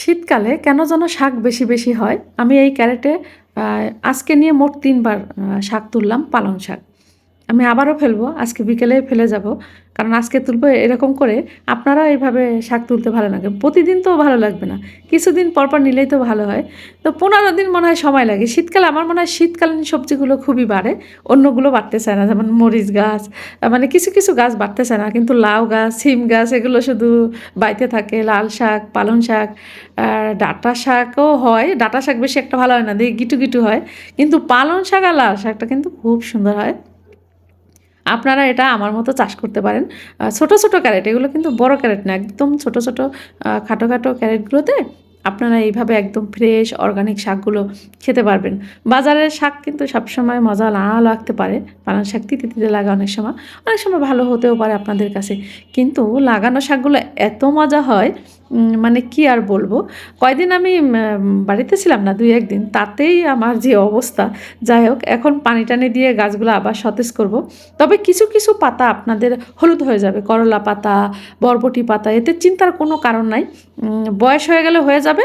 শীতকালে কেন যেন শাক বেশি বেশি হয়? আমি এই ক্যারেটে আজকে নিয়ে মোট তিনবার শাক তুললাম, পালং শাক। আমি আবারও ফেলব, আজকে বিকেলে ফেলে যাব। কারণ আজকে তুলবো এরকম করে আপনারা এইভাবে শাক তুলতে ভালো লাগে। প্রতিদিন তো ভালো লাগবে না। কিছুদিন পর পর নিলেই তো ভালো হয়। তো পনেরো দিন মনে হয় সময় লাগে। শীতকালে, আমার মনে হয় শীতকালীন সবজিগুলো খুবই বাড়ে। অন্যগুলো বাড়তে চায় না। যেমন মরিচ গাছ মানে কিছু কিছু গাছ বাড়তে চায় না। কিন্তু লাউ গাছ, সিম গাছ, এগুলো শুধু বাইতে থাকে। লাল শাক, পালং শাক ডাঁটা শাকও হয়। ডাঁটা শাক বেশি একটা ভালো হয় না। দিয়ে গিটু গিটু হয়। কিন্তু পালং শাক আর লাল শাকটা কিন্তু খুব সুন্দর হয়। আপনারা এটা আমার মতো চাষ করতে পারেন। ছোট ছোট ক্যারেট, এগুলো কিন্তু বড় ক্যারেট না, একদম ছোট ছোট খাটো খাটো ক্যারেটগুলোতে আপনারা এইভাবে একদম ফ্রেশ অর্গানিক শাকগুলো খেতে পারবেন। বাজারের শাক কিন্তু সবসময় মজা না লাগতে পারে পালং শাক তিতে তিতে লাগে অনেক সময়। অনেক সময় ভালো হতেও পারে আপনাদের কাছে, কিন্তু লাগানো শাকগুলো এত মজা হয় মানে কি আর বলব? কয়দিন আমি বাড়িতে ছিলাম না, দুই একদিন। তাতেই আমার যে অবস্থা, যাই হোক, এখন পানি টানি দিয়ে গাছগুলো আবার সতেজ করব। তবে কিছু কিছু পাতা আপনাদের হলুদ হয়ে যাবে, করলা পাতা, বরবটি পাতা, এতে চিন্তার কোনো কারণ নাই। বয়স হয়ে গেলে হয়ে যাবে।